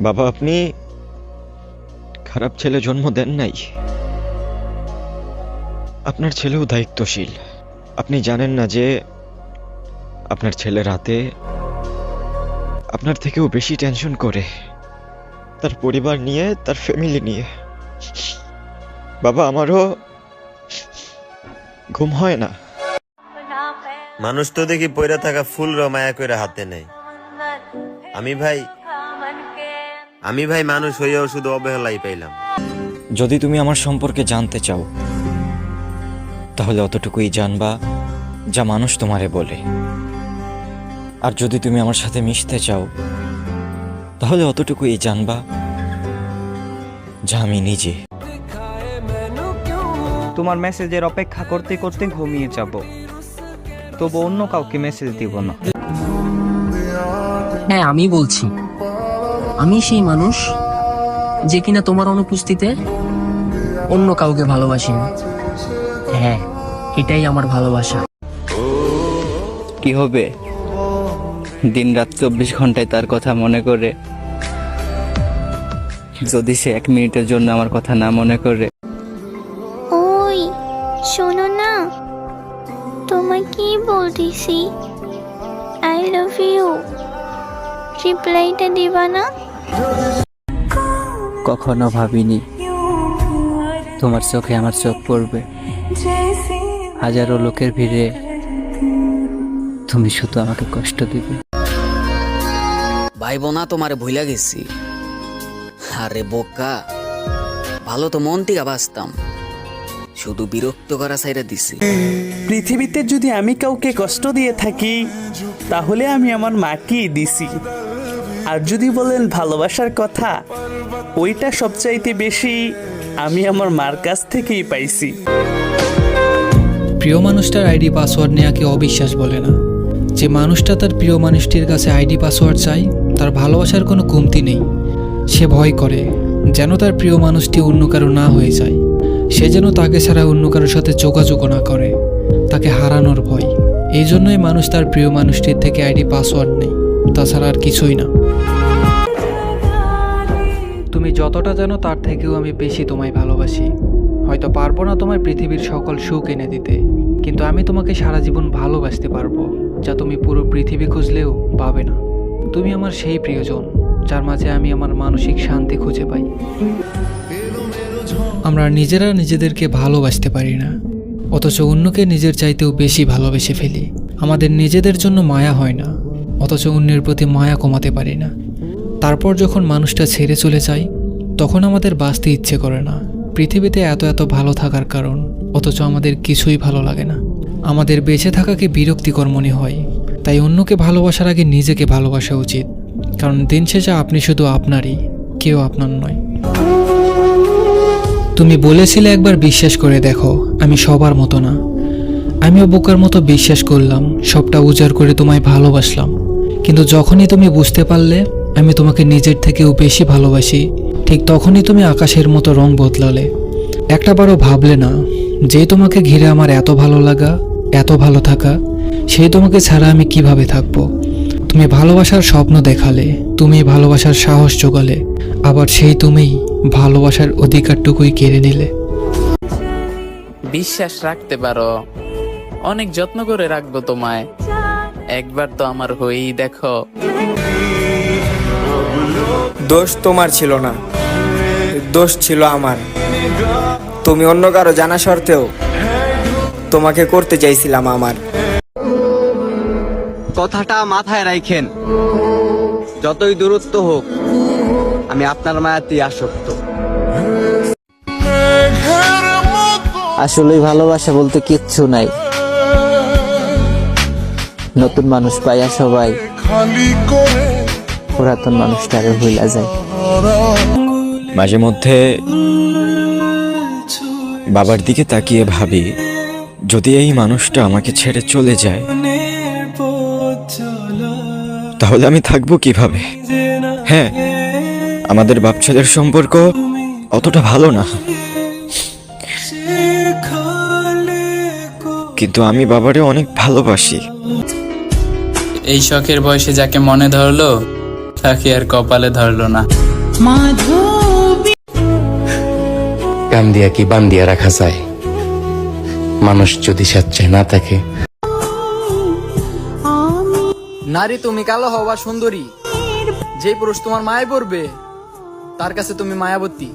বাবা, আপনি খারাপ ছেলে জন্ম দেন নাই। আপনার ছেলেও দায়িত্বশীল। আপনি জানেন না যে আপনার ছেলে রাতে আপনার থেকেও বেশি টেনশন করে তার পরিবার নিয়ে, তার ফ্যামিলি নিয়ে। বাবা, আমারও ঘুম হয় না। মানুষ তো দেখি পয়রা থাকা ফুল রমায়া করে হাতে নেই আমি ভাই আমি ভাই মানুষ হইয়াও শুধু অবহেলাই পাইলাম। যদি তুমি আমার সম্পর্কে জানতে চাও তাহলে অতটুকুই জানবা যা মানুষ তোমারে বলে। আর যদি তুমি আমার সাথে মিশতে চাও তাহলে অতটুকুই জানবা যা আমি নিজে। তোমার মেসেজের অপেক্ষা করতে করতে ঘুমিয়ে যাব। তবু অন্য কাউকে মেসেজ দিব না। হ্যাঁ আমি বলছি। আমি সেই মানুষ যে কিনা তোমার অনুপস্থিতিতে অন্য কাউকে ভালোবাসি। হ্যাঁ এটাই আমার ভালোবাসা। কি হবে? দিন রাত চব্বিশ ঘন্টায় তার কথা মনে করে। যদি সে এক মিনিটের জন্য আমার কথা না মনে করে। ওই শোনো না। তোমায় কি বলতেছি? আই লাভ ইউ রিপ্লাইটা দিবা না? কখনো ভাবিনি তোমার চোখে আমার চোখ পড়বে। হাজারো লোকের ভিড়ে তুমি শুধু আমাকে কষ্ট দিবে। ভাই বোনা তোমারে ভুলা গেছি। আরে বোকা ভালো তো মন থেকে বাঁচতাম। শুধু বিরক্ত করা সাইরা দিছি। পৃথিবীতে যদি আমি কাউকে কষ্ট দিয়ে থাকি তাহলে আমি আমার মাকেই দিছি। আর যদি বলেন ভালোবাসার কথা, ওইটা সবচাইতে বেশি আমি আমার মার কাছ থেকেই পাইছি। প্রিয় মানুষটার আইডি পাসওয়ার্ড নেওয়াকে অবিশ্বাস বলে না। যে মানুষটা তার প্রিয় মানুষটির কাছে আইডি পাসওয়ার্ড চায়, তার ভালোবাসার কোনো কমতি নেই। সে ভয় করে যেন তার প্রিয় মানুষটি অন্য কারও না হয়ে যায়। সে যেন তাকে ছাড়া অন্য কারোর সাথে যোগাযোগও না করে। তাকে হারানোর ভয়। এই জন্যই মানুষ তার প্রিয় মানুষটির থেকে আইডি পাসওয়ার্ড নেই তাছাড়া আর কিছুই না। তুমি যতটা জানো, তার থেকেও আমি বেশি তোমায় ভালোবাসি। হয়তো পারব না তোমার পৃথিবীর সকল সুখ এনে দিতে, কিন্তু আমি তোমাকে সারা জীবন ভালোবাসতে পারব, যা তুমি পুরো পৃথিবী খুঁজলেও পাবে না। তুমি আমার সেই প্রিয়জন, যার মাঝে আমি আমার মানসিক শান্তি খুঁজে পাই। আমরা নিজেরা নিজেদেরকে ভালোবাসতে পারি না, অথচ অন্যকে নিজের চাইতেও বেশি ভালোবেসে ফেলি। আমাদের নিজেদের জন্য মায়া হয় না। অথচ অন্যের প্রতি মায়া কমাতে পারি না। তারপর যখন মানুষটা ছেড়ে চলে যায়, তখন আমাদের বাঁচতে ইচ্ছে করে না। পৃথিবীতে এত এত ভালো থাকার কারণ, অথচ আমাদের কিছুই ভালো লাগে না। আমাদের বেঁচে থাকাকে বিরক্তিকর মনে হয়। তাই অন্যকে ভালোবাসার আগে নিজেকে ভালোবাসা উচিত। কারণ দিন শেষে আপনি শুধু আপনারই, কেউ আপনার নয়। তুমি বলেছিলে একবার বিশ্বাস করে দেখো, আমি সবার মতো না। আমিও বোকার মতো বিশ্বাস করলাম, সবটা উজাড় করে তোমায় ভালোবাসলাম। কিন্তু যখনই তুমি বুঝতে পারলে, আমি তোমাকে নিজের থেকেও বেশি ভালোবাসি। ঠিক তখনই তুমি আকাশের মতো রং বদলালে। একটাবারও ভাবলে না, যে তোমাকে ঘিরে আমার এত ভালো লাগা, এত ভালো থাকা সেই তোমাকে ছাড়া আমি কীভাবে থাকব? তুমি ভালোবাসার স্বপ্ন দেখালে, তুমি ভালোবাসার সাহস জোগালে, আবার সেই তুমি ভালোবাসার অধিকারটুকুই কেড়ে নিলে। বিশ্বাস রাখতে পারো, অনেক যত্ন করে রাখব তোমায়। একবার তো আমার হয়েই দেখো। দোষ তোমার ছিল না। দোষ ছিল আমার। তুমি অন্য কারও জানা সত্ত্বেও তোমাকে করতে চাইছিলাম আমার। কথাটা মাথায় রাখেন যতই দূরত্ব হোক আমি আপনার মায়াতেই আসক্ত। আসলে ভালোবাসা বলতে কিচ্ছু নাই। নতুন মানুষ পাইয়া সবাই পুরাতন মানুষটা মানুষটারে ভুলা যায়। মাঝে মধ্যে বাবার দিকে তাকিয়ে ভাবি যদি এই মানুষটা আমাকে ছেড়ে চলে যায় তাহলে আমি থাকব কীভাবে? হ্যাঁ আমাদের বাপ ছেলের সম্পর্ক অতটা ভালো না। কিন্তু আমি বাবারে অনেক ভালোবাসি। এই শখের বয়সে যাকে মনে ধরলো তাকে আর কপালে ধরলো না। কান দিয়া কি বান দিয়া রাখা যায়? মানুষ যদি স্বেচ্ছায় না থাকে। নারী তুমি কালো হওয়া সুন্দরী যে পুরুষ তোমার মায়ে পড়বে তার কাছে তুমি মায়াবতী।